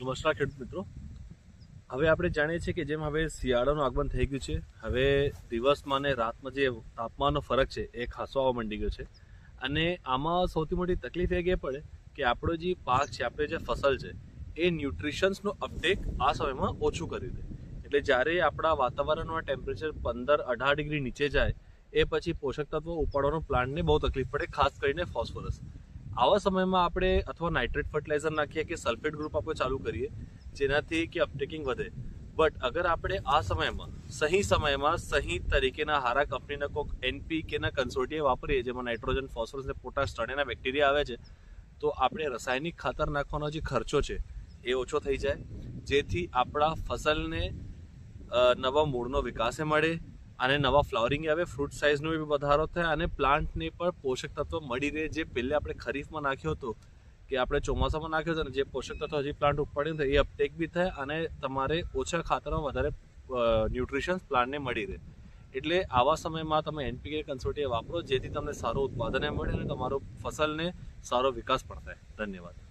નમસ્કાર ખેડૂત મિત્રો. હવે આપણે જાણીએ છીએ કે જેમ હવે શિયાળાનું આગમન થઈ ગયું છે, હવે દિવસમાં ને રાતમાં જે તાપમાનનો ફરક છે એ ખાસો આવવા માંડી ગયો છે. અને આમાં સૌથી મોટી તકલીફ એ કે પડે કે આપણો જે પાક છે, આપણે જે ફસલ છે, એ ન્યુટ્રિશન્સનું અપટેક આ સમયમાં ઓછું કરી દે. એટલે જ્યારે આપણા વાતાવરણમાં ટેમ્પરેચર પંદર અઢાર ડિગ્રી નીચે જાય, એ પછી પોષક તત્વો ઉપાડવાનો પ્લાન્ટને બહુ તકલીફ પડે, ખાસ કરીને ફોસ્ફરસ. આવા સમયમાં આપણે અથવા નાઇટ્રેટ ફર્ટિલાઇઝર નાખીએ કે સલ્ફેટ ગ્રુપ આપણે ચાલુ કરીએ, જેનાથી કે અપટેકિંગ વધે. બટ અગર આપણે આ સમયમાં, સહી સમયમાં, સહી તરીકેના હારા કંપનીના કોઈક એનપીકેના કન્સોર્ટિયા વાપરીએ, જેમાં નાઇટ્રોજન ફોસ્ફરસ અને પોટાશ ત્રણેયના બેક્ટેરિયા આવે છે, તો આપણે રાસાયણિક ખાતર નાખવાનો જે ખર્ચો છે, એ ઓછો થઈ જાય. જેથી આપણા ફસલને નવા મૂળનો વિકાસ મળે અને નવા ફ્લાવરિંગ આવે, ફ્રૂટ સાઇઝનો બી વધારો થાય અને પ્લાન્ટને પણ પોષક તત્વ મળી રહે. જે પહેલે આપણે ખરીફમાં નાખ્યો હતો, કે આપણે ચોમાસામાં નાખ્યો હતો ને જે પોષક તત્વ હજી પ્લાન્ટ ઉપાડ્યું તો એ અપટેક બી થાય અને તમારે ઓછા ખાતરમાં વધારે ન્યુટ્રિશન્સ પ્લાન્ટને મળી રહે. એટલે આવા સમયમાં તમે એનપીકે કન્સોર્ટિયા વાપરો, જેથી તમને સારું ઉત્પાદન મળે અને તમારો ફસલને સારો વિકાસ પણ થાય. ધન્યવાદ.